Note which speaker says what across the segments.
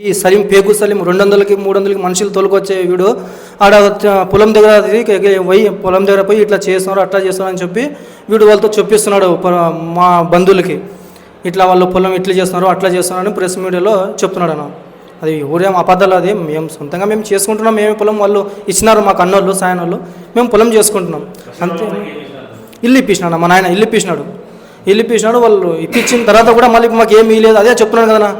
Speaker 1: ఈ సలీం పేగు సలీం రెండు వందలకి మూడు వందలకి మనుషులు తోలుకొచ్చే వీడు. ఆడ పొలం దగ్గర పోయి పొలం దగ్గర పోయి ఇట్లా చేస్తున్నారు అట్లా చేస్తున్నారు అని చెప్పి వీడు వాళ్ళతో చెప్పిస్తున్నాడు మా బంధువులకి. ఇట్లా వాళ్ళు పొలం ఇట్లా చేస్తున్నారు అట్లా చేస్తున్నారు అని ప్రెస్ మీడియాలో చెప్తున్నాడు అన్న. అది ఊరేం అబద్ధాలు అది మేము సొంతంగా మేము చేసుకుంటున్నాం మేమే పొలం వాళ్ళు ఇచ్చినారు మాకు అన్నోళ్ళు సాయన వాళ్ళు మేము పొలం చేసుకుంటున్నాం. అంతే. ఇల్లు ఇప్పించినాడు మా నాయన ఇల్లు ఇప్పించినాడు ఇల్లు ఇప్పించినాడు వాళ్ళు ఇప్పించిన తర్వాత కూడా మళ్ళీ మాకు ఏమీ లేదు అదే చెప్తున్నాను కదా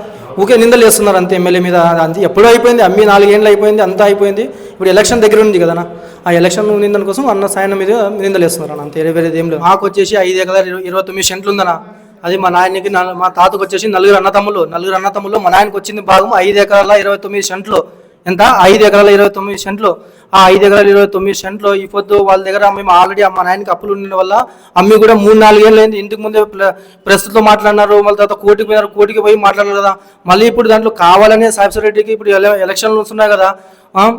Speaker 1: ఊకే నిందలు వేస్తున్నారు అంతే ఎమ్మెల్యే మీద. అంతే ఎప్పుడో అయిపోయింది అమ్మి నాలుగేళ్ళు అయిపోయింది అంతా అయిపోయింది. ఇప్పుడు ఎలక్షన్ దగ్గర ఉంది కదా ఆ ఎలక్షన్ నిందల కోసం అన్న సాయన మీద నిందలు వేస్తున్నారు అన్న అంతే వేరేది ఏం లేదు మాకు వచ్చేసి ఐదు ఎకరాల ఇరవై ఇరవై తొమ్మిది సెంట్లు ఉందన్న. అది మా నాయనకి మా తాతకు వచ్చేసి నలుగురు అన్నతమ్ములు నలుగురు అన్నతమ్ములు మా నాయనకి వచ్చింది భాగం ఐదు ఎకరాల ఇరవై తొమ్మిది సెంట్లు. ఎంత? ఐదు ఎకరాల ఇరవై తొమ్మిది సెంట్లు. ఆ ఐదు ఎకరాల ఇరవై తొమ్మిది సెంట్లు ఈ పొద్దు వాళ్ళ దగ్గర మేము ఆల్రెడీ మా నాయనకి అప్పులు ఉండడం వల్ల అమ్మి కూడా మూడు నాలుగేళ్ళు అయింది. ఇంటికి ముందే ప్రస్తుతం మాట్లాడినారు. మళ్ళీ తర్వాత కోటికి పోయినారు. కోటికి పోయి మాట్లాడారు కదా. మళ్ళీ ఇప్పుడు దాంట్లో కావాలనే సాయిబ్ రెడ్డికి ఇప్పుడు ఎల- ఎలక్షన్లు వస్తున్నాయి కదా.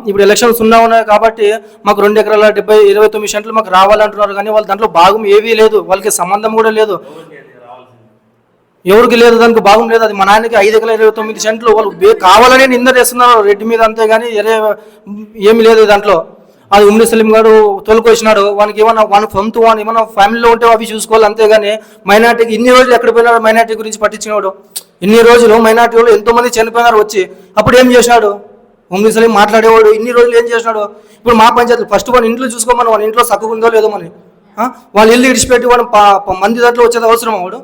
Speaker 1: ఇప్పుడు ఎలక్షన్స్ ఉన్నా ఉన్నాయి కాబట్టి మాకు రెండు ఎకరాల డెబ్బై ఇరవై తొమ్మిది సెంట్లు మాకు రావాలంటున్నారు. కానీ వాళ్ళ దాంట్లో భాగం ఏవీ లేదు. వాళ్ళకి సంబంధం కూడా లేదు. ఎవరికి లేదు దానికి భాగం లేదు అది మా నాయనకి ఐదు ఎకరాల ఇరవై తొమ్మిది సెంట్లు వాళ్ళు కావాలని కావాలనే నింద చేస్తున్నారు. రెడ్డి మీద అంతే కానీ ఎరే ఏమి లేదు దాంట్లో. అది ఉమ్మి సలీం గారు తోలుకొచ్చినాడు. వానికి ఏమన్నా వాని సొంత వాని ఏమన్నా ఫ్యామిలీలో ఉంటే అవి చూసుకోవాలి అంతేగాని మైనార్టీకి ఇన్ని రోజులు ఎక్కడ పోయినాడు మైనార్టీ గురించి పట్టించినాడు ఇన్ని రోజులు మైనార్టీ వాళ్ళు ఎంతోమంది చనిపోయినారు వచ్చి. అప్పుడు ఏం చేసినాడు? ఉమ్మి సలీం మాట్లాడేవాడు. ఇన్ని రోజులు ఏం చేసినాడు? ఇప్పుడు మా పంచాయతీ ఫస్ట్ వాళ్ళ ఇంట్లో చూసుకోమని వాళ్ళ ఇంట్లో సక్కువ లేదో మని వాళ్ళు వాళ్ళ ఇల్లు ఇడిచిపెట్టి వాడు ప- మంది దాంట్లో వచ్చేది అవసరమా వాడు?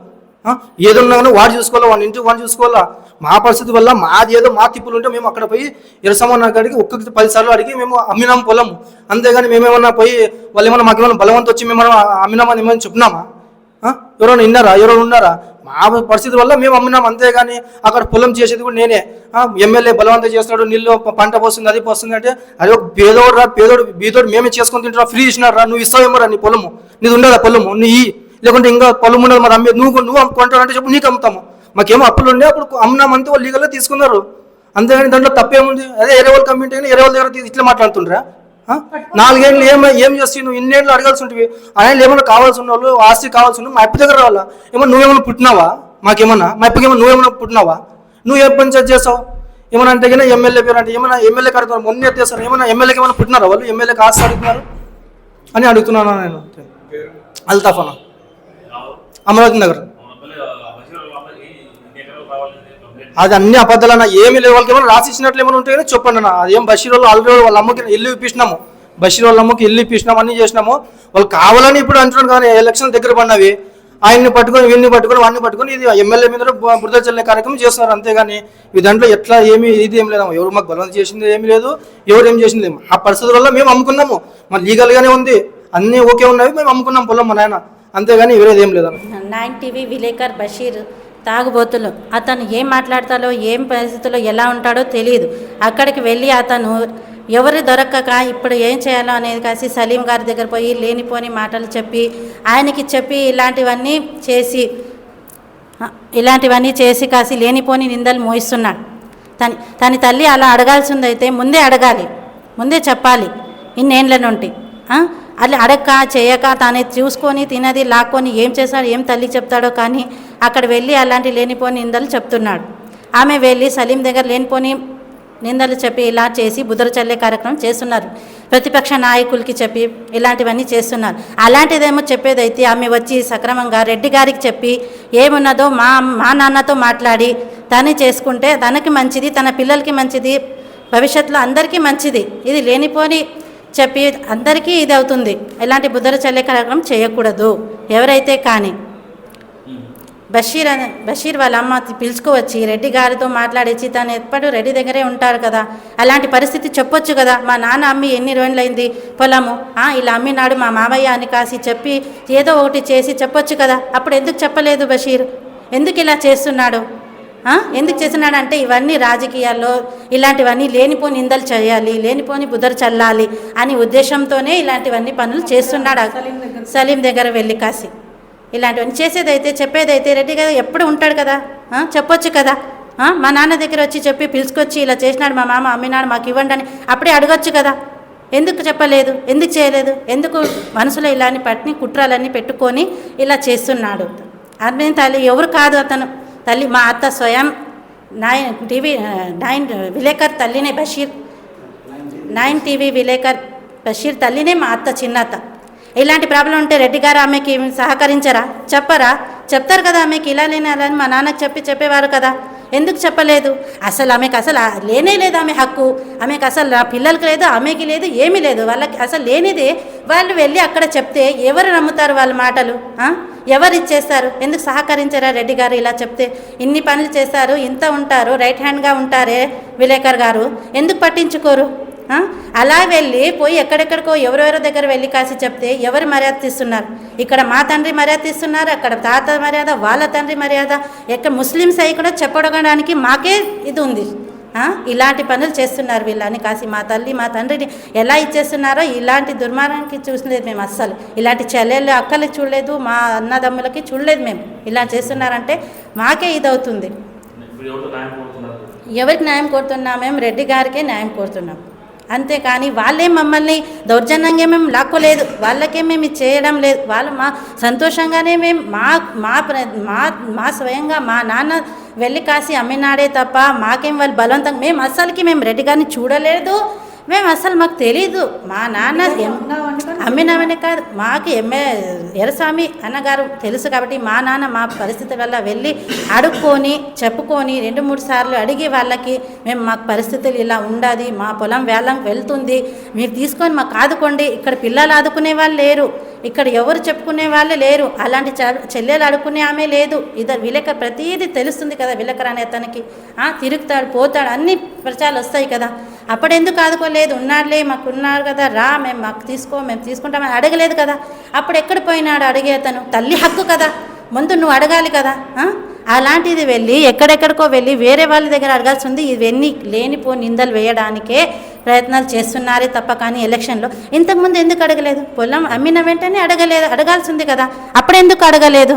Speaker 1: ఏదన్నా కానీ వాడు చూసుకోవాలా వాడి ఇంటికి వాడు చూసుకోవాలా? మా పరిస్థితి వల్ల మాది ఏదో మా తిప్పులు ఉంటే మేము అక్కడ పోయి ఇరసమన్న కాడికి ఒక్కొక్కటి పదిసార్లు అడిగి మేము అమ్మినాం పొలం. అంతేగాని మేమేమన్నా పోయి వాళ్ళు ఏమన్నా మాకు ఏమైనా బలవంతం వచ్చి మేము అమ్మినామని ఏమైనా చెప్పినామా? ఎవరైనా విన్నారా? ఎవరైనా ఉన్నారా? మా పరిస్థితి వల్ల మేము అమ్మినాం అంతేగాని అక్కడ పొలం చేసేది కూడా నేనే. ఎమ్మెల్యే బలవంతం చేస్తున్నాడు నీళ్ళు పంట పోస్తుంది అది పోస్తుంది అంటే అది ఒక పేదోడు రా పేదోడు బీదోడు మేమే చేసుకొని తింటారా ఫ్రీ ఇచ్చినారా నువ్వు ఇస్తావేమో రా నీ పొలము? నీది ఉండదా పొలము? నీ లేకుంటే ఇంకా పొలం ఉండదు మరి అమ్మే నువ్వు నువ్వు అమ్ముకుంటావు అంటే చెప్పు నీకు అమ్ముతాము. మాకేమో అప్పులు ఉండే అప్పుడు అమ్మినామంతే వాళ్ళు లీగల్గా తీసుకున్నారు. అంతేగాని దాంట్లో తప్పేముంది? అదే ఎరే వాళ్ళ కమ్యూనిటీ అయినా ఎరే వాళ్ళ దగ్గర ఇట్లా మాట్లాడుతుండ్రా? నాలుగేళ్ళు ఏం ఏం చేస్తావు నువ్వు ఇన్నేళ్ళు అడగాల్సి ఉంటుంది ఆయన ఏమైనా కావాల్సి ఉన్న వాళ్ళు ఆస్తి కావాల్సి ఉన్న మా అప్ప దగ్గర రావాలా? ఏమన్నా నువ్వేమైనా పుట్టినావా? మాకేమన్నా? మా అప్పకి ఏమన్నా నువ్వేమైనా పుట్టినావా? నువ్వు ఏ పంచాయతీ చేస్తావు? ఏమన్నా అంటే కానీ ఎమ్మెల్యే పేరు అంటే ఏమైనా ఎమ్మెల్యే కడుతున్నారు మొన్న ఎత్తేస్తారు ఏమైనా ఎమ్మెల్యేకి ఏమైనా పుట్టినారా వాళ్ళు? ఎమ్మెల్యేకి ఆస్తి అడుగుతున్నారు అని అడుగుతున్నాను నేను? అల్తాఫ్ అన్న అమరావతి నగర్. అది అన్ని అబద్ధాలన్న ఏమి లేదు వాళ్ళకి ఏమైనా రాసి ఇచ్చినట్లు ఏమైనా ఉంటే కానీ చెప్పండి అన్న. అదేం బషీర్ వాళ్ళు ఆల్రెడీ వాళ్ళ అమ్మకి ఇల్లు ఇప్పించినాము. బషీర్ వాళ్ళ అమ్మకి ఇల్లు ఇప్పించినాము అన్ని చేసినాము. వాళ్ళు కావాలని ఇప్పుడు అంటున్నాను కానీ ఎలక్షన్ దగ్గర పడినవి. ఆయన్ని పట్టుకొని వీళ్ళని పట్టుకొని వాడిని పట్టుకొని ఇది ఎమ్మెల్యే మీద బురద చల్లే కార్యక్రమం చేస్తున్నారు అంతేగాని ఈ దాంట్లో ఎట్లా ఏమి ఇది ఏం లేదు ఎవరు మాకు బలవంతం చేసింది ఏమి లేదు ఎవరు ఏం చేసింది ఆ పరిస్థితుల వల్ల మేము అమ్ముకున్నాము. మరి లీగల్గానే ఉంది. అన్నీ ఓకే ఉన్నవి మేము అమ్ముకున్నాం పొలం మా నాయన. అంతేగాని వేరేది ఏం
Speaker 2: నైన్ టీవీ విలేకర్ బషీర్ తాగుబోతులు. అతను ఏం మాట్లాడతాడో ఏం పరిస్థితుల్లో ఎలా ఉంటాడో తెలియదు అక్కడికి వెళ్ళి అతను ఎవరు దొరక్కక ఇప్పుడు ఏం చేయాలో అనేది కాసి సలీం గారి దగ్గర పోయి లేనిపోని మాటలు చెప్పి ఆయనకి చెప్పి ఇలాంటివన్నీ చేసి ఇలాంటివన్నీ చేసి కాసి లేనిపోని నిందలు మోయిస్తున్నాడు. తని తన తల్లి అలా అడగాల్సిందైతే ముందే అడగాలి. ముందే చెప్పాలి. ఇన్నేళ్ళ నుండి అట్లా అలా అడగక చేయక తానే చూసుకొని తినది లాక్కొని ఏం చేశాడు ఏం తల్లి చెప్తాడో కానీ అక్కడ వెళ్ళి అలాంటి లేనిపోని నిందలు చెప్తున్నాడు. ఆమె వెళ్ళి సలీం దగ్గర లేనిపోని నిందలు చెప్పి ఇలా చేసి బుధరు చల్లే కార్యక్రమం చేస్తున్నారు. ప్రతిపక్ష నాయకులకి చెప్పి ఇలాంటివన్నీ చేస్తున్నారు. అలాంటిదేమో చెప్పేదైతే ఆమె వచ్చి సక్రమంగా రెడ్డి గారికి చెప్పి ఏమున్నదో మా మా నాన్నతో మాట్లాడి తను చేసుకుంటే తనకి మంచిది తన పిల్లలకి మంచిది భవిష్యత్తులో అందరికీ మంచిది. ఇది లేనిపోని చెప్పి అందరికీ ఇది అవుతుంది. ఇలాంటి బుద్ధర చల్లే కార్యక్రమం చేయకూడదు. ఎవరైతే కానీ. బషీర్ అనే బషీర్ వాళ్ళ అమ్మ పిలుచుకోవచ్చి రెడ్డి గారితో మాట్లాడేసి తను ఎప్పుడు రెడ్డి దగ్గరే ఉంటారు కదా. అలాంటి పరిస్థితి చెప్పొచ్చు కదా. మా నాన్న అమ్మి ఎన్ని రోజులైంది? పొలము. ఇలా అమ్మినాడు మా మామయ్య అని కాసి చెప్పి ఏదో ఒకటి చేసి చెప్పొచ్చు కదా. అప్పుడు ఎందుకు చెప్పలేదు బషీర్? ఎందుకు ఇలా చేస్తున్నాడు? ఎందుకు చేస్తున్నాడు అంటే ఇవన్నీ రాజకీయాల్లో ఇలాంటివన్నీ లేనిపోని నిందలు చేయాలి లేనిపోని బుద్ధరు చల్లాలి అని ఉద్దేశంతోనే ఇలాంటివన్నీ పనులు చేస్తున్నాడు సలీం దగ్గర వెళ్ళి కాసి. ఇలాంటివన్నీ చేసేదైతే చెప్పేదైతే రెడ్డి కదా ఎప్పుడు ఉంటాడు కదా? చెప్పొచ్చు కదా? మా నాన్న దగ్గర వచ్చి చెప్పి పిలుచుకొచ్చి ఇలా చేసినాడు మా మామ అమ్మినాడు మాకు ఇవ్వండి అని అప్పుడే అడగొచ్చు కదా? ఎందుకు చెప్పలేదు? ఎందుకు చేయలేదు? ఎందుకు మనసులో ఇలాని పట్టిని కుట్రాలన్నీ పెట్టుకొని ఇలా చేస్తున్నాడు? ఆమె తల్లి ఎవరు కాదు అతను. తల్లి మా అత్త స్వయం నైన్ టీవీ నైన్ విలేకర్ తల్లినే బషీర్. నైన్ టీవీ విలేకర్ బషీర్ తల్లినే మా అత్త చిన్నత్త ఇలాంటి ప్రాబ్లం ఉంటే రెడ్డి గారు ఆమెకి సహకరించరా? చెప్పరా? చెప్తారు కదా ఆమెకి. ఇలా లేని అలా అని మా నాన్నకి చెప్పి చెప్పేవారు కదా. ఎందుకు చెప్పలేదు? అసలు ఆమెకు అసలు లేనే లేదు ఆమె హక్కు. ఆమెకు అసలు నా పిల్లలకి లేదు ఆమెకి లేదు ఏమీ లేదు. వాళ్ళకి అసలు లేనిదే వాళ్ళు వెళ్ళి అక్కడ చెప్తే ఎవరు నమ్ముతారు వాళ్ళ మాటలు? ఎవరు ఇచ్చేస్తారు? ఎందుకు సహకరించారా రెడ్డి గారు ఇలా చెప్తే? ఇన్ని పనులు చేస్తారు ఇంత ఉంటారు రైట్ హ్యాండ్గా ఉంటారే విలేకర్ గారు. ఎందుకు పట్టించుకోరు? అలా వెళ్ళి పోయి ఎక్కడెక్కడికో ఎవరెవరో దగ్గర వెళ్ళి కాసి చెప్తే ఎవరు మర్యాద తీస్తున్నారు? ఇక్కడ మా తండ్రి మర్యాద తీస్తున్నారు అక్కడ తాత మర్యాద వాళ్ళ తండ్రి మర్యాద ఎక్కడ ముస్లిమ్స్ అయి కూడా చెప్పడానికి మాకే ఇది ఉంది? ఇలాంటి పనులు చేస్తున్నారు వీళ్ళని కాసి మా తల్లి మా తండ్రిని ఎలా ఇచ్చేస్తున్నారో ఇలాంటి దుర్మార్గానికి చూసలేదు మేము అస్సలు. ఇలాంటి చెల్లెళ్ళు అక్కలకి చూడలేదు మా అన్నదమ్ములకి చూడలేదు మేము. ఇలా చేస్తున్నారంటే మాకే ఇదవుతుంది.
Speaker 3: న్యాయం కోరుతున్నారు?
Speaker 2: ఎవరికి న్యాయం కోరుతున్నాం మేము? రెడ్డి గారికే న్యాయం కోరుతున్నాం. అంతేకాని వాళ్ళే మమ్మల్ని దౌర్జన్యంగా మేము లాక్కోలేదు. వాళ్ళకే మేము చేయడం లేదు. వాళ్ళు మా సంతోషంగానే మేము మా మా ప్ర- మా మా స్వయంగా మా నాన్న వెళ్ళి కాసి అమ్మినాడే తప్ప మాకేం వాళ్ళు బలవంతంగా మేము అస్సలకి మేము రెడ్డి గారిని చూడలేదు. మేము అసలు మాకు తెలీదు. మా నాన్న ఎం- కాదు మాకు ఎమ్మె ఎరస్వామి అన్నగారు తెలుసు కాబట్టి మా నాన్న మా పరిస్థితి వల్ల వెళ్ళి అడుక్కొని చెప్పుకొని రెండు మూడు సార్లు అడిగి వాళ్ళకి మేము మాకు పరిస్థితులు ఇలా ఉండాది మా పొలం వేలం వెళ్తుంది మీరు తీసుకొని మాకు ఆదుకోండి ఇక్కడ పిల్లలు ఆదుకునే వాళ్ళు లేరు ఇక్కడ ఎవరు చెప్పుకునే వాళ్ళే లేరు అలాంటి చెల్లెలు ఆడుకునే ఆమె లేదు. ఇద్దరు విలేకరు ప్రతిదీ తెలుస్తుంది కదా విలేకరు అనే అతనికి. తిరుగుతాడు పోతాడు అన్ని ప్రచారాలు వస్తాయి కదా. అప్పుడెందుకు ఆదుకోలేదు? ఉన్నాడులే మాకు ఉన్నారు కదా రా మేము మాకు తీసుకో మేము తీసుకుంటామని అడగలేదు కదా. అప్పుడు ఎక్కడ పోయినాడు అడిగే అతను? తల్లి హక్కు కదా. ముందు నువ్వు అడగాలి కదా అలాంటిది వెళ్ళి ఎక్కడెక్కడికో వెళ్ళి వేరే వాళ్ళ దగ్గర అడగాల్సి ఉంది ఇవన్నీ లేనిపో నిందలు వేయడానికే ప్రయత్నాలు చేస్తున్నారే తప్ప కానీ ఎలక్షన్లో. ఇంతకుముందు ఎందుకు అడగలేదు? పొలం అమ్మిన వెంటనే అడగలేదు అడగాల్సి ఉంది కదా. అప్పుడెందుకు అడగలేదు?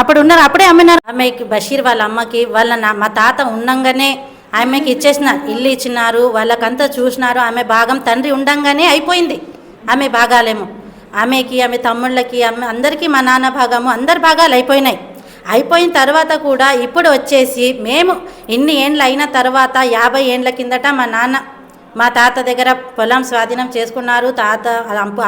Speaker 2: అప్పుడు ఉన్నారు అప్పుడే అమ్మినారు. ఆమెకి బషీర్ వాళ్ళ అమ్మకి వాళ్ళ నా మా తాత ఉండంగానే ఆమెకి ఇచ్చేసినారు ఇల్లు ఇచ్చినారు వాళ్ళకంతా చూసినారు ఆమె భాగం తండ్రి ఉండంగానే అయిపోయింది. ఆమె భాగాలేమో. ఆమెకి ఆమె తమ్ముళ్ళకి ఆమె అందరికీ మా నాన్న భాగము అందరి భాగాలు అయిపోయినాయి. అయిపోయిన తర్వాత కూడా ఇప్పుడు వచ్చేసి మేము ఇన్ని ఏండ్లు అయిన తర్వాత యాభై ఏండ్ల కిందట మా నాన్న మా తాత దగ్గర పొలం స్వాధీనం చేసుకున్నారు. తాత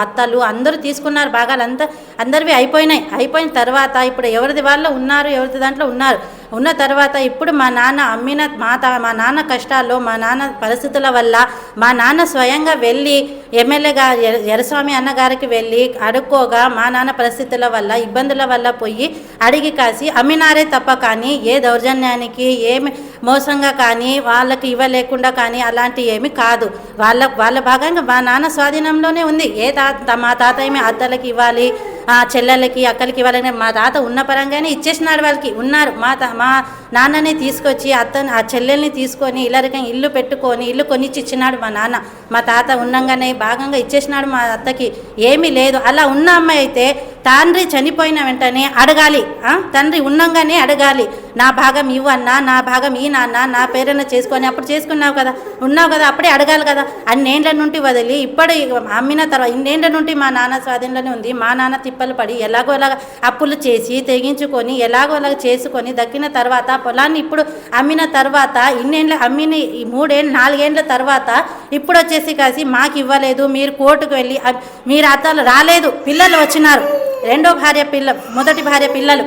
Speaker 2: అత్తలు అందరూ తీసుకున్నారు. భాగాలు అంతా అందరివి అయిపోయినాయి. అయిపోయిన తర్వాత ఇప్పుడు ఎవరిది వాళ్ళు ఉన్నారు ఎవరిది దాంట్లో ఉన్నారు. ఉన్న తర్వాత ఇప్పుడు మా నాన్న అమ్మిన మా తా మా నాన్న కష్టాల్లో మా నాన్న పరిస్థితుల వల్ల మా నాన్న స్వయంగా వెళ్ళి ఎమ్మెల్యే గారు ఎరస్వామి అన్నగారికి వెళ్ళి అడుక్కోగా మా నాన్న పరిస్థితుల వల్ల ఇబ్బందుల వల్ల పోయి అడిగి కాసి అమ్మినారే తప్ప కానీ ఏ దౌర్జన్యానికి ఏమి మోసంగా కానీ వాళ్ళకి ఇవ్వలేకుండా కానీ అలాంటి ఏమి కాదు. వాళ్ళ వాళ్ళ భాగంగా మా నాన్న స్వాధీనంలోనే ఉంది. ఏ తాత మా తాత ఏమి అత్తలకి ఇవ్వాలి ఆ చెల్లెలకి అక్కలకి ఇవ్వాలని మా తాత ఉన్న పరంగానే ఇచ్చేసినాడు వాళ్ళకి. ఉన్నారు. మా తా మా నాన్నని తీసుకొచ్చి అత్తని ఆ చెల్లెల్ని తీసుకొని ఇల్లరికం ఇల్లు పెట్టుకొని ఇల్లు కొనిచ్చి ఇచ్చినాడు మా నాన్న. మా తాత ఉండంగానే భాగంగా ఇచ్చేసినాడు మా అత్తకి. ఏమీ లేదు. అలా ఉన్న అమ్మాయి అయితే తండ్రి చనిపోయిన వెంటనే అడగాలి. తండ్రి ఉండంగానే అడగాలి. నా భాగం ఇవ్వు అన్నా నా భాగం ఈ నాన్న నా పేరైనా చేసుకొని అప్పుడు చేసుకున్నావు కదా. ఉన్నావు కదా అప్పుడే అడగాలి కదా. అన్నేండ్ల నుండి వదిలి ఇప్పుడు అమ్మిన తర్వాత ఇన్నేండ్ల నుండి మా నాన్న స్వాధీనంలోనే ఉంది. మా నాన్న తిప్పలు పడి ఎలాగో అలాగ అప్పులు చేసి తెగించుకొని ఎలాగో అలాగ చేసుకొని దక్కిన తర్వాత పొలాన్ని ఇప్పుడు అమ్మిన తర్వాత ఇన్నేండ్ల అమ్మిన ఈ మూడేళ్ళు నాలుగేండ్ల తర్వాత ఇప్పుడు వచ్చేసి కాసి మాకు ఇవ్వలేదు మీరు కోర్టుకు వెళ్ళి మీరు అతను రాలేదు పిల్లలు వచ్చినారు. రెండో భార్య పిల్ల మొదటి భార్య పిల్లలు.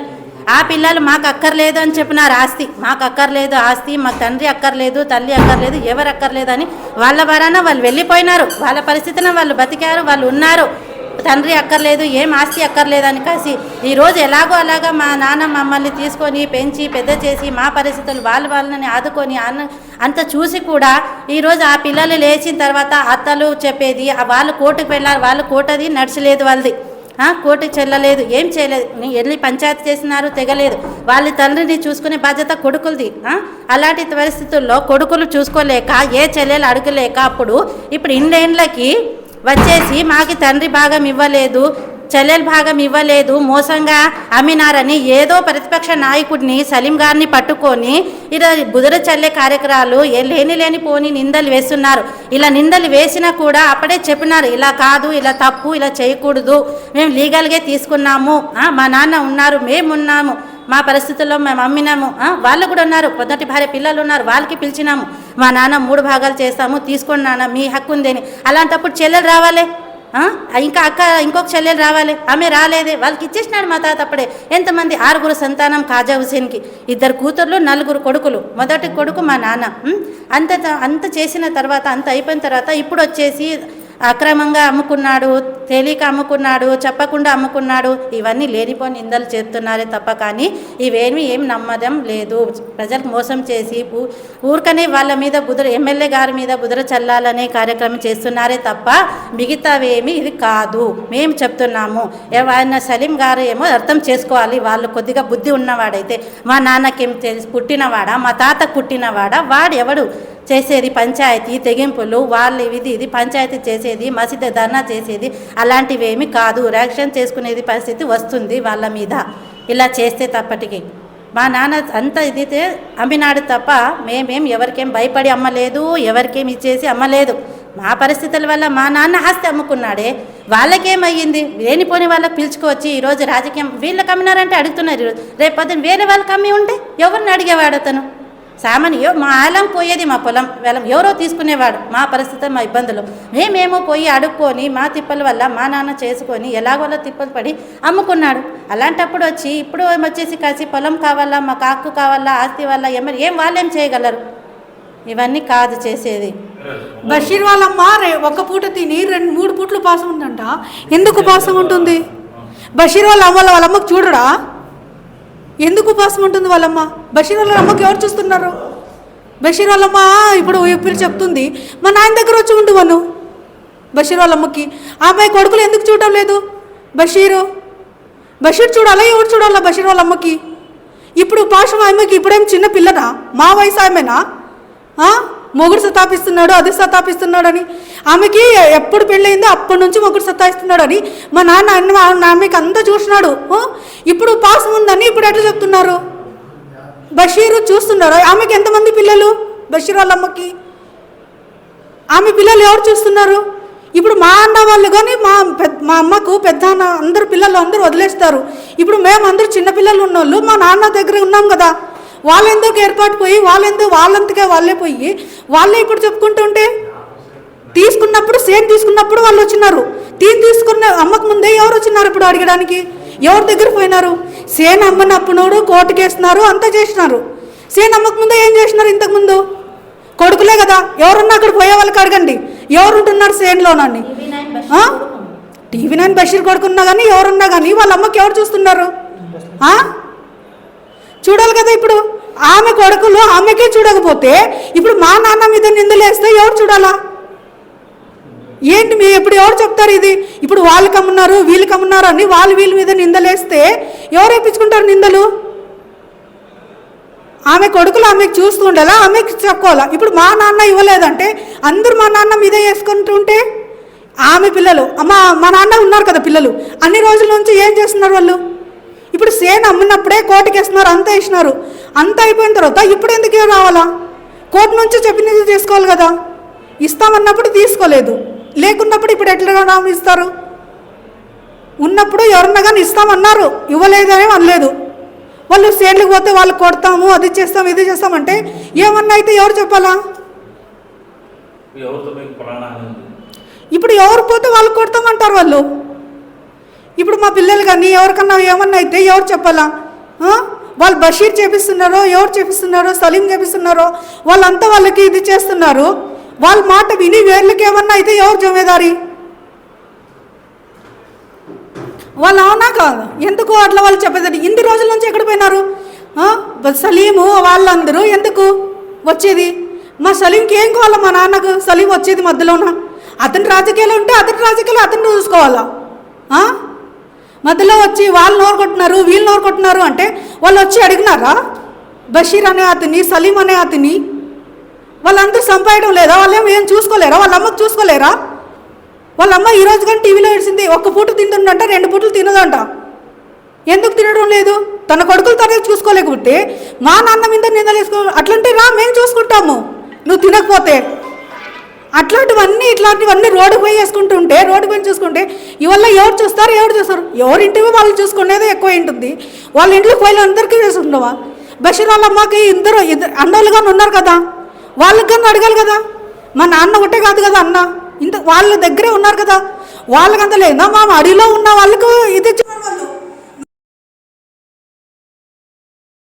Speaker 2: ఆ పిల్లలు మాకు అక్కర్లేదు అని చెప్పినారు ఆస్తి. మాకు అక్కర్లేదు ఆస్తి మా తండ్రి అక్కర్లేదు తల్లి అక్కర్లేదు ఎవరు అక్కర్లేదు అని వాళ్ళ వరాన వాళ్ళు వెళ్ళిపోయినారు. వాళ్ళ పరిస్థితిన వాళ్ళు బతికారు వాళ్ళు ఉన్నారు. తండ్రి అక్కర్లేదు ఏం ఆస్తి అక్కర్లేదు అని కాసి ఈరోజు ఎలాగో అలాగా మా నాన్న మమ్మల్ని తీసుకొని పెంచి పెద్ద చేసి మా పరిస్థితులు వాళ్ళ వాళ్ళని ఆదుకొని అన్న అంత చూసి కూడా ఈరోజు ఆ పిల్లలు లేచిన తర్వాత అత్తలు చెప్పేది వాళ్ళు కోర్టుకు వెళ్ళారు వాళ్ళు కోటది నడిచలేదు వాళ్ళది. కోర్టుకి చెల్లలేదు ఏం చేయలేదు. ఎన్ని పంచాయత్ పంచాయతీ చేసినారు తెగలేదు. వాళ్ళ తండ్రిని చూసుకునే బాధ్యత కొడుకులది అలాంటి పరిస్థితుల్లో కొడుకులు చూసుకోలేక ఏ చెల్లెలు అడగలేక అప్పుడు ఇప్పుడు ఇండేండ్లకి వచ్చేసి మాకి తండ్రి భాగం ఇవ్వలేదు చెల్లెల భాగం ఇవ్వలేదు. మోసంగా అమ్మినారని ఏదో ప్రతిపక్ష నాయకుడిని సలీం గారిని పట్టుకొని ఇలా బుదర చల్లే కార్యక్రమాలు లేని లేని పోని నిందలు వేస్తున్నారు. ఇలా నిందలు వేసినా కూడా అప్పుడే చెప్పినారు ఇలా కాదు ఇలా తప్పు ఇలా చేయకూడదు. మేము లీగల్గా తీసుకున్నాము. మా నాన్న ఉన్నారు మేము ఉన్నాము. మా పరిస్థితుల్లో మేము అమ్మినాము. వాళ్ళు కూడా ఉన్నారు. పొద్దుటి భార్య పిల్లలు ఉన్నారు వాళ్ళకి పిలిచినాము. మా నాన్న మూడు భాగాలు చేస్తాము తీసుకోండి నాన్న మీ హక్కు ఉందని. అలాంటప్పుడు చెల్లెలు రావాలి. ఇంకా అక్క ఇంకొక చెల్లెలు రావాలి. ఆమె రాలేదే. వాళ్ళకి ఇచ్చేసినాడు మా తాత అప్పుడే. ఎంతమంది? ఆరుగురు సంతానం కాజా హుసేన్కి. ఇద్దరు కూతుర్లు నలుగురు కొడుకులు. మొదటి కొడుకు మా నాన్న. అంత అంత చేసిన తర్వాత అంత అయిపోయిన తర్వాత ఇప్పుడు వచ్చేసి అక్రమంగా అమ్ముకున్నాడు తేలిక అమ్ముకున్నాడు చెప్పకుండా అమ్ముకున్నాడు. ఇవన్నీ లేనిపోని నిందలు చేస్తున్నారే తప్ప కానీ ఇవేమి ఏం నమ్మడం లేదు. ప్రజలకు మోసం చేసి ఊరికనే వాళ్ళ మీద బుధర ఎమ్మెల్యే గారి మీద బుధర చల్లాలనే కార్యక్రమం చేస్తున్నారే తప్ప మిగతావేమి ఇది కాదు. మేము చెప్తున్నాము. ఆయన సలీం గారు ఏమో అర్థం చేసుకోవాలి. వాళ్ళు కొద్దిగా బుద్ధి ఉన్నవాడైతే మా నాన్నకేం తెలిసి పుట్టినవాడా? మా తాత పుట్టినవాడా? వాడు ఎవడు? చేసేది పంచాయతీ తెగింపులు వాళ్ళు ఇది ఇది పంచాయతీ చేసేది మసీదు ధర్నా చేసేది అలాంటివేమి కాదు. రియాక్షన్ చేసుకునేది పరిస్థితి వస్తుంది వాళ్ళ మీద. ఇలా చేస్తే తప్పటికి. మా నాన్న అంత ఇదితే అమ్మినాడు తప్ప మేమేం ఎవరికేం భయపడి అమ్మలేదు ఎవరికేం ఇచ్చేసి అమ్మలేదు. మా పరిస్థితుల వల్ల మా నాన్న ఆస్తి అమ్ముకున్నాడే. వాళ్ళకేమయ్యింది? లేనిపోని వాళ్ళకి పిలుచుకోవచ్చి ఈరోజు రాజకీయం వీళ్ళకి అమ్మినారంటే అడుగుతున్నారు ఈరోజు. రేపు పొద్దున్న వేరే వాళ్ళకి అమ్మి ఉంటే ఎవరిని అడిగేవాడు అతను? సామాన్య మా ఆలం పోయేది మా పొలం వేలం ఎవరో తీసుకునేవాడు మా పరిస్థితి మా ఇబ్బందులు. మేమేమో పోయి అడుక్కొని మా తిప్పల వల్ల మా నాన్న చేసుకొని ఎలాగోలా తిప్పలు పడి అమ్ముకున్నాడు. అలాంటప్పుడు వచ్చి ఇప్పుడు వచ్చేసి కలిసి పొలం కావాలా మా కాకు కావాలా ఆస్తి వల్ల ఏమని ఏం వాళ్ళేం చేయగలరు? ఇవన్నీ కాదు చేసేది.
Speaker 4: బషీర్ వాళ్ళమ్మ రే ఒక్క పూట తిని రెండు మూడు పూట్లు పాసం ఉందంట. ఎందుకు పాసం ఉంటుంది? బషీర్ వాళ్ళ అమ్మ వాళ్ళ అమ్మకు చూడడా? ఎందుకు ఉపాసం ఉంటుంది వాళ్ళమ్మ? బషీర్ వాళ్ళ అమ్మకి ఎవరు చూస్తున్నారు? బషీర్ వాళ్ళమ్మ ఇప్పుడు ఇప్పుడు చెప్తుంది మా నాయన దగ్గర వచ్చి ఉండువను బషీర్ వాళ్ళ అమ్మకి ఆమె కొడుకులు ఎందుకు చూడటం లేదు? బషీరు బషీర్ చూడాలా? ఎవరు చూడాలా? బషీర్ వాళ్ళ అమ్మకి ఇప్పుడు పాషం ఆమెకి ఇప్పుడేం చిన్న పిల్లనా? మా వయసు ఆమెనా? మొగుడు సతాపిస్తున్నాడు అది సతాపిస్తున్నాడని. ఆమెకి ఎప్పుడు పెళ్ళయిందో అప్పటి నుంచి మొగుడు సతాయిస్తున్నాడని. మా నాన్న అన్న మా ఆమెకి అంతా చూసినాడు. ఇప్పుడు పాసం ఉందని ఇప్పుడు ఎట్లా చెప్తున్నారు? బషీరు చూస్తున్నారు? ఆమెకి ఎంతమంది పిల్లలు? బషీర్ వాళ్ళ అమ్మకి ఆమె పిల్లలు ఎవరు చూస్తున్నారు? ఇప్పుడు మా అన్న వాళ్ళు కానీ మా పెద్ద మా అమ్మకు పెద్ద అన్న అందరు పిల్లలు అందరూ వదిలేస్తారు. ఇప్పుడు మేము అందరూ చిన్నపిల్లలు ఉన్నోళ్ళు మా నాన్న దగ్గర ఉన్నాం కదా. వాళ్ళెందుకు ఏర్పాటు పోయి వాళ్ళెందుకు వాళ్ళంతకే వాళ్ళే పోయి వాళ్ళే ఇప్పుడు చెప్పుకుంటుంటే తీసుకున్నప్పుడు సేన్ తీసుకున్నప్పుడు వాళ్ళు వచ్చినారు. తీన్ తీసుకున్న అమ్మకు ముందే ఎవరు వచ్చినారు ఇప్పుడు అడగడానికి? ఎవరి దగ్గర పోయినారు? సేన్ అమ్మనప్పునోడు కోర్టుకేస్తున్నారు అంతా చేసినారు. సేన్ అమ్మకు ముందే ఏం చేసినారు ఇంతకుముందు కొడుకులే కదా ఎవరున్నా అక్కడ పోయే వాళ్ళకి అడగండి. ఎవరు ఉంటున్నారు సేన్లోనని టీవీ నైన్ బషీర్ కొడుకున్నా కానీ ఎవరున్నా కానీ వాళ్ళ అమ్మకి ఎవరు చూస్తున్నారు? ఆ? చూడాలి కదా ఇప్పుడు. ఆమె కొడుకులు ఆమెకే చూడకపోతే ఇప్పుడు మా నాన్న మీద నిందలేస్తే ఎవరు చూడాలా? ఏంటి మీ ఎప్పుడు ఎవరు చెప్తారు ఇది? ఇప్పుడు వాళ్ళకి అమ్మున్నారు వీళ్ళకి అమ్మున్నారు అని వాళ్ళు వీళ్ళ మీద నిందలేస్తే ఎవరు వేయించుకుంటారు నిందలు? ఆమె కొడుకులు ఆమెకు చూస్తూ ఉండాలా? ఆమెకి చెప్పుకోవాలా ఇప్పుడు మా నాన్న ఇవ్వలేదంటే అందరూ మా నాన్న మీదే వేసుకుంటుంటే ఆమె పిల్లలు అమ్మ మా నాన్న ఉన్నారు కదా పిల్లలు అన్ని రోజుల నుంచి ఏం చేస్తున్నారు వాళ్ళు? ఇప్పుడు సేన్ అమ్మినప్పుడే కోర్టుకి వేస్తున్నారు అంతా వేసినారు. అంతా అయిపోయిన తర్వాత ఇప్పుడు ఎందుకు రావాలా? కోర్టు నుంచి చెప్పినది చేసుకోవాలి కదా. ఇస్తామన్నప్పుడు తీసుకోలేదు. లేకున్నప్పుడు ఇప్పుడు ఎట్లా ఇస్తారు? ఉన్నప్పుడు ఎవరన్నా కానీ ఇస్తామన్నారు. ఇవ్వలేదని అనలేదు. వాళ్ళు సేన్లకు పోతే వాళ్ళు కొడతాము అది చేస్తాం ఇది చేస్తామంటే ఏమన్నా అయితే ఎవరు చెప్పాలా? ఇప్పుడు ఎవరు పోతే వాళ్ళు కొడతామంటారు వాళ్ళు? ఇప్పుడు మా పిల్లలు కానీ ఎవరికన్నా ఏమన్నా అయితే ఎవరు చెప్పాలా? వాళ్ళు బషీర్ చేపిస్తున్నారో ఎవరు చేపిస్తున్నారో సలీం చేపిస్తున్నారో వాళ్ళంతా వాళ్ళకి ఇది చేస్తున్నారు. వాళ్ళ మాట విని వేర్లకి ఏమన్నా అయితే ఎవరు జమేదారి? వాళ్ళు అవునా కాదు? ఎందుకు అట్లా వాళ్ళు చెప్పేది ఇన్ని రోజుల నుంచి ఎక్కడ పోయినారు? సలీము వాళ్ళందరూ ఎందుకు వచ్చేది? మా సలీంకి ఏం కావాలా మా నాన్నకు? సలీం వచ్చేది మధ్యలోన? అతని రాజకీయాలు ఉంటే అతని రాజకీయాలు అతను చూసుకోవాలా? మధ్యలో వచ్చి వాళ్ళు నోరు కొట్టినారు వీళ్ళు నోరు కొట్టినారు అంటే వాళ్ళు వచ్చి అడిగినారా? బషీర్ అనే అతని సలీం అనే అతని వాళ్ళందరూ సంపాయడం లేదా? వాళ్ళేం ఏం చూసుకోలేరా? వాళ్ళ అమ్మకు చూసుకోలేరా? వాళ్ళ అమ్మ ఈ రోజు కానీ టీవీలో ఏడిసింది ఒక్క పూట తింటుందంట రెండు పూటలు తినదంట. ఎందుకు తినడం లేదు? తన కొడుకులు తనే చూసుకోలేకపోతే మా నాన్న మీద నిందలేసుకో అట్లంటే రా మేము చూసుకుంటాము. నువ్వు తినకపోతే. అట్లాంటివన్నీ ఇట్లాంటివన్నీ రోడ్డు పోయి వేసుకుంటుంటే రోడ్డు పోయి చూసుకుంటే ఇవల్ల ఎవరు చూస్తారు ఎవరు చూస్తారు? ఎవరి ఇంటివి వాళ్ళు చూసుకునేదే ఎక్కువ ఉంటుంది వాళ్ళ ఇంట్లో పోయి అందరికీ చూసుకుంటావా బషీర్ వాళ్ళ అమ్మకి ఇద్దరు ఇద్దరు అన్నోళ్ళుగా ఉన్నారు కదా? వాళ్ళకి కానీ అడగాలి కదా? మా నాన్న ఒకటే కాదు కదా అన్న? ఇంత వాళ్ళ దగ్గరే ఉన్నారు కదా? వాళ్ళకంత లేదా? మా అడిలో ఉన్న వాళ్ళకు ఇది వాళ్ళు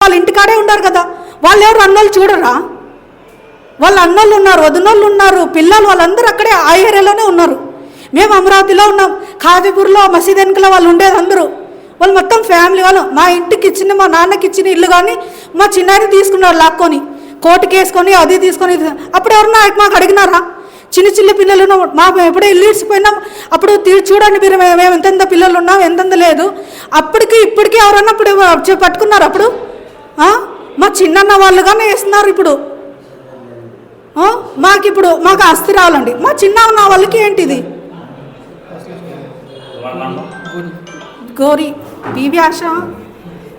Speaker 4: వాళ్ళ ఇంటికాడే ఉన్నారు కదా? వాళ్ళు ఎవరు అన్నోళ్ళు చూడరా? వాళ్ళ అన్నోళ్ళు ఉన్నారు వదినోళ్ళు ఉన్నారు పిల్లలు వాళ్ళందరూ అక్కడే ఆ ఏరియాలోనే ఉన్నారు. మేము అమరావతిలో ఉన్నాం ఖాజీపూర్లో మసీద్ వెనుకల వాళ్ళు ఉండేది అందరూ. వాళ్ళు మొత్తం ఫ్యామిలీ వాళ్ళు. మా ఇంటికి ఇచ్చిన మా నాన్నకి ఇచ్చిన ఇల్లు కానీ మా చిన్నాయన తీసుకున్నారు లాక్కొని. కోర్టుకి వేసుకొని అది తీసుకొని అప్పుడు ఎవరన్నా మాకు అడిగినారా? చిన్న చిన్న పిల్లలు మా ఎప్పుడే ఇల్లు ఇడిచిపోయినాం అప్పుడు చూడండి మీరు మేము ఎంతెంత పిల్లలు ఉన్నాం ఎంతెంత లేదు. అప్పటికి ఇప్పటికీ ఎవరన్నా ఇప్పుడు పట్టుకున్నారు అప్పుడు? మా చిన్నన్న వాళ్ళు కానీ వేస్తున్నారు ఇప్పుడు. మాకు ఇప్పుడు మాకు ఆస్తి రావాలండి. మా చిన్న ఉన్న వాళ్ళకి ఏంటిది? గోరి ఆశ?